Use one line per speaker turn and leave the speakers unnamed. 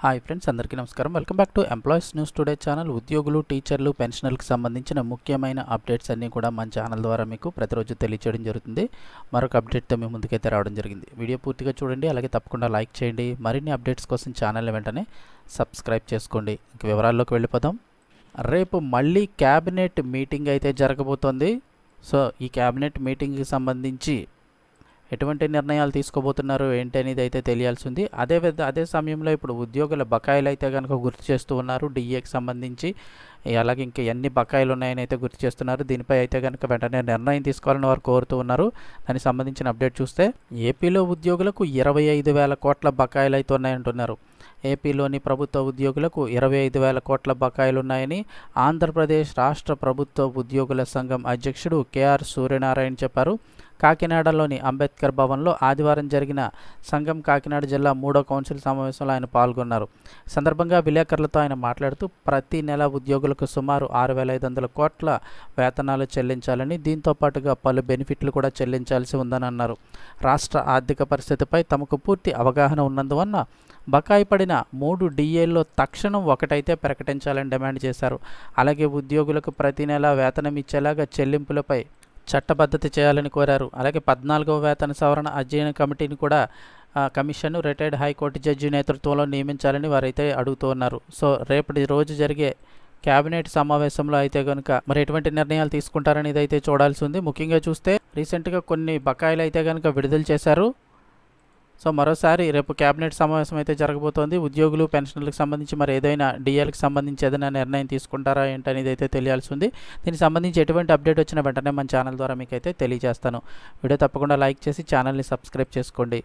Hi friends అందరికీ నమస్కారం. Welcome back to employees news today channel. ఉద్యోగులు టీచర్లు పెన్షనర్లకు సంబంధించిన ముఖ్యమైన అప్డేట్స్ అన్నీ కూడా మన ఛానల్ ద్వారా మీకు ప్రతిరోజు తెలియచేయడం జరుగుతుంది. మరొక అప్డేట్తో మీ ముందుకైతే రావడం జరిగింది. వీడియో పూర్తిగా చూడండి అలాగే తప్పకుండా లైక్ చేయండి. మరిన్ని అప్డేట్స్ కోసం ఛానల్ని వెంటనే సబ్స్క్రైబ్ చేసుకోండి. ఇంక వివరాల్లోకి వెళ్ళిపోదాం. రేపు మళ్ళీ క్యాబినెట్ మీటింగ్ అయితే జరగబోతోంది. సో ఈ క్యాబినెట్ మీటింగ్కి సంబంధించి ఎటువంటి నిర్ణయాలు తీసుకోబోతున్నారు ఏంటి అనేది అయితే తెలియాల్సి ఉంది అదే విధ అదే సమయంలో ఇప్పుడు ఉద్యోగుల బకాయిలు అయితే కనుక గుర్తు చేస్తూ ఉన్నారు. డిఏకి సంబంధించి అలాగే ఇంకా ఎన్ని బకాయిలు ఉన్నాయని అయితే గుర్తు చేస్తున్నారు. దీనిపై అయితే కనుక వెంటనే నిర్ణయం తీసుకోవాలని వారు కోరుతూ ఉన్నారు. దానికి సంబంధించిన అప్డేట్ చూస్తే ఏపీలో ఉద్యోగులకు ఇరవై ఐదు వేల కోట్ల బకాయిలు అయితే ఉన్నాయంటున్నారు. ఏపీలోని ప్రభుత్వ ఉద్యోగులకు ఇరవై ఐదు వేల కోట్ల బకాయిలు ఉన్నాయని ఆంధ్రప్రదేశ్ రాష్ట్ర ప్రభుత్వ ఉద్యోగుల సంఘం అధ్యక్షుడు కేఆర్ సూర్యనారాయణ చెప్పారు. కాకినాడలోని అంబేద్కర్ భవన్లో ఆదివారం జరిగిన సంఘం కాకినాడ జిల్లా మూడో కౌన్సిల్ సమావేశంలో ఆయన పాల్గొన్నారు. సందర్భంగా విలేకరులతో ఆయన మాట్లాడుతూ ప్రతి నెల ఉద్యోగులకు సుమారు ఆరు వేల ఐదు వందల కోట్ల వేతనాలు చెల్లించాలని దీంతో పాటుగా పలు బెనిఫిట్లు కూడా చెల్లించాల్సి ఉందని అన్నారు. రాష్ట్ర ఆర్థిక పరిస్థితిపై తమకు పూర్తి అవగాహన ఉన్నందువల్ల బకాయి పడిన మూడు డిఏల్లో తక్షణం ఒకటైతే ప్రకటించాలని డిమాండ్ చేశారు. అలాగే ఉద్యోగులకు ప్రతి నెల వేతనం ఇచ్చేలాగా చెల్లింపులపై చట్టబద్ధత చేయాలని కోరారు. అలాగే పద్నాలుగవ వేతన సవరణ అధ్యయన కమిటీని కూడా కమిషన్ రిటైర్డ్ హైకోర్టు జడ్జి నేతృత్వంలో నియమించాలని వారైతే అడుగుతూ ఉన్నారు. సో రేపటి రోజు జరిగే కేబినెట్ సమావేశంలో అయితే కనుక మరి ఎటువంటి నిర్ణయాలు తీసుకుంటారనేది అయితే చూడాల్సి ఉంది. ముఖ్యంగా చూస్తే రీసెంట్గా కొన్ని బకాయిలు అయితే కనుక విడుదల చేశారు. సో మరోసారి రేపు కేబినెట్ సమావేశం అయితే జరగబోతోంది. ఉద్యోగులు పెన్షన్లకు సంబంధించి మరి ఏదైనా డిఎల్కి సంబంధించి ఏదైనా నిర్ణయం తీసుకుంటారా ఏంటనేది అయితే తెలియాల్సి ఉంది. దీనికి సంబంధించి ఎటువంటి అప్డేట్ వచ్చినా వెంటనే మన ఛానల్ ద్వారా మీకు అయితే తెలియజేస్తాను. వీడియో తప్పకుండా లైక్ చేసి ఛానల్ని సబ్స్క్రైబ్ చేసుకోండి.